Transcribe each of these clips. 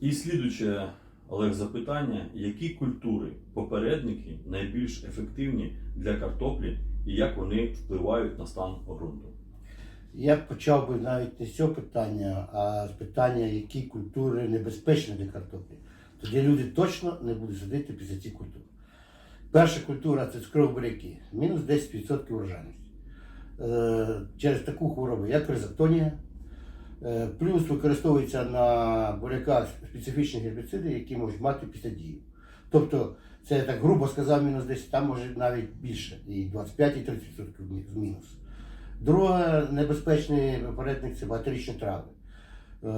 І слідуче, Олег, запитання, які культури попередники найбільш ефективні для картоплі і як вони впливають на стан ґрунту? Я почав би навіть не з цього питання, а з питання, які культури небезпечні для картоплі. Тоді люди точно не будуть садити після цих культур. Перша культура це цукрові буряки, мінус 10% урожайності. Е, через таку хворобу, як ризотонія, плюс використовуються на буряках специфічні гербіциди, які можуть мати післядію. Тобто, це я так грубо сказав, мінус 10, там може навіть більше, і 25, і 30% з мінус. Друге, небезпечний попередник це багаторічні трави. Е,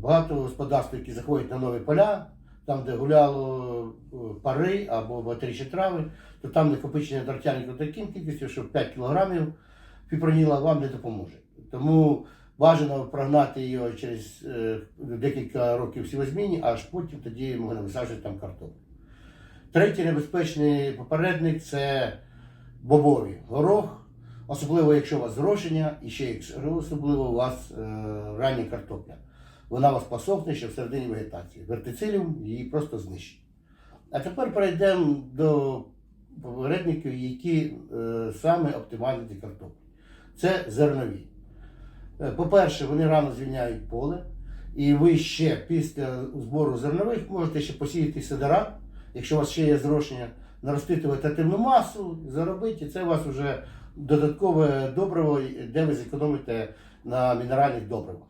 Багато господарств, які заходять на нові поля, там, де гуляло е, пари або багаторічні трави, то там накопичення дротяників таким кількістю, що 5 кілограмів фіпроніла вам не допоможе. Тому бажано прогнати його через е, декілька років сівозміні, аж потім тоді можна висаджувати там картоплю. Третій небезпечний попередник це бобові горох. Особливо, якщо у вас зрошення, і ще особливо у вас е, рання картопля. Вона вас посохне ще всередині вегетації. Вертициліум її просто знищить. А тепер перейдемо до попередників, які е, саме оптимальні для картоплі. Це зернові. Е, По-перше, вони рано звільняють поле, і ви ще після збору зернових можете ще посіяти сидора, якщо у вас ще є зрошення, наростити вегетативну масу, заробити, і це у вас вже додаткове добриво, де ви зекономите на мінеральних добривах.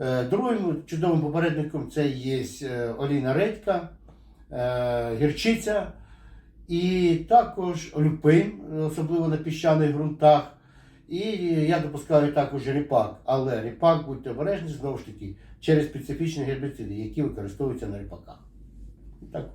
Е, Другим чудовим попередником це є е, олійна редька, гірчиця і також люпин, особливо на піщаних ґрунтах. І я допускаю також ріпак, але ріпак, будьте обережні, знову ж таки, через специфічні гербіциди, які використовуються на ріпаках. Так.